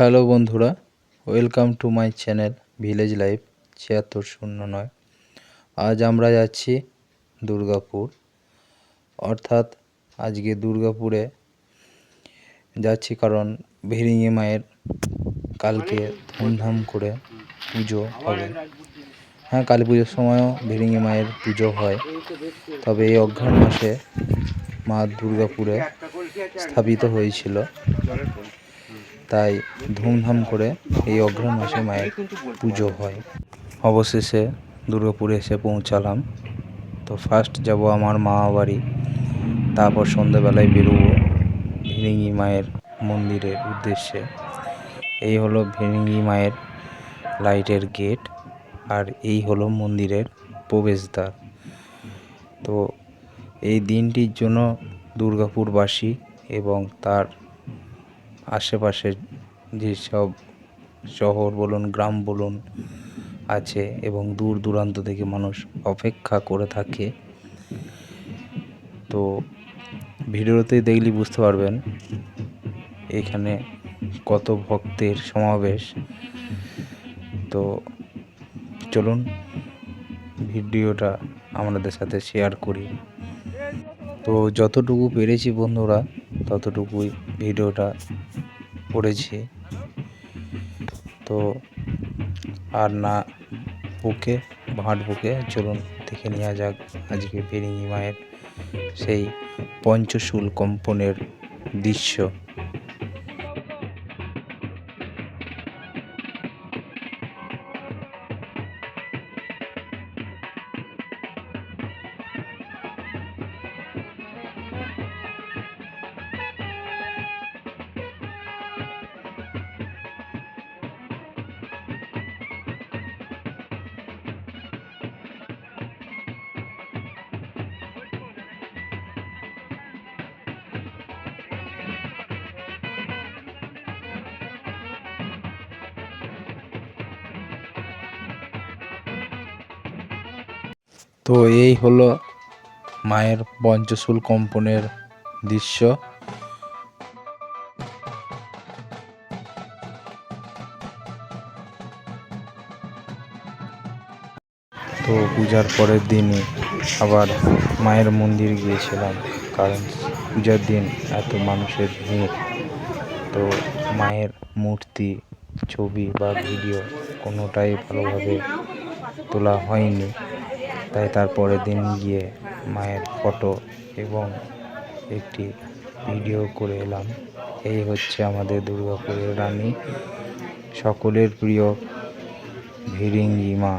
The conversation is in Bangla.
হ্যালো বন্ধুরা, welcome to my channel village life ছিয়াত্তর শূন্য নয়। আজ আমরা যাচ্ছি দুর্গাপুর। অর্থাৎ আজকে দুর্গাপুরে যাচ্ছি কারণ ভিরিঙি মায়ের কালকে ধুমধাম করে পুজো হবে। হ্যাঁ কালী পুজোর সময়ও ভিরিঙি মায়ের পুজো হয়। তবে এই অঘ্রাণ মাসে মা দুর্গাপুরে স্থাপিত হয়েছিল। তাই ধুমধাম করে এই অঘ্রাণ মাসে মায়ের পুজো হয়। অবশেষে দুর্গাপুরে এসে পৌঁছালাম। তো ফার্স্ট যাব আমার মামা বাড়ি। তারপর সন্ধ্যেবেলায় বেরোবো ভিরিঙ্গি মায়ের মন্দিরের উদ্দেশ্যে। এই হলো ভিরিঙ্গি মায়ের লাইটের গেট আর এই হলো মন্দিরের প্রবেশদ্বার। তো এই দিনটির জন্য দুর্গাপুরবাসী এবং তার আশেপাশের যেসব শহর বলুন, গ্রাম বলুন আছে এবং দূর দূরান্ত থেকে মানুষ অপেক্ষা করে থাকে। তো ভিডিওতে দেখলে বুঝতে পারবেন এখানে কত ভক্তের সমাবেশ। তো চলুন ভিডিওটা আমাদের সাথে শেয়ার করি। তো যতটুকু পেরেছি বন্ধুরা ততটুকুই ভিডিওটা পড়েছি তো আর না, বুকে ভাট বুকে, চলুন দেখে নেওয়া যাক আজকে বেরিঙ্গি মায়ের সেই পঞ্চশুল কম্পনের দৃশ্য। তো এই হলো মায়ের পঞ্চশুল কম্পনের দৃশ্য। তো পূজার পরের দিনই আবার মায়ের মন্দির গিয়েছিলাম, কারণ পূজার দিন এত মানুষের ভিড়। তো মায়ের মূর্তি, ছবি বা ভিডিও কোনোটাই ভালোভাবে তোলা হয়নি। তাই তার পরের দিন গিয়ে মায়ের ফটো এবং একটি ভিডিও করে এলাম। এই হচ্ছে আমাদের দুর্গাপুরের রানী। সকলের প্রিয় ভিড়িঙ্গি মা।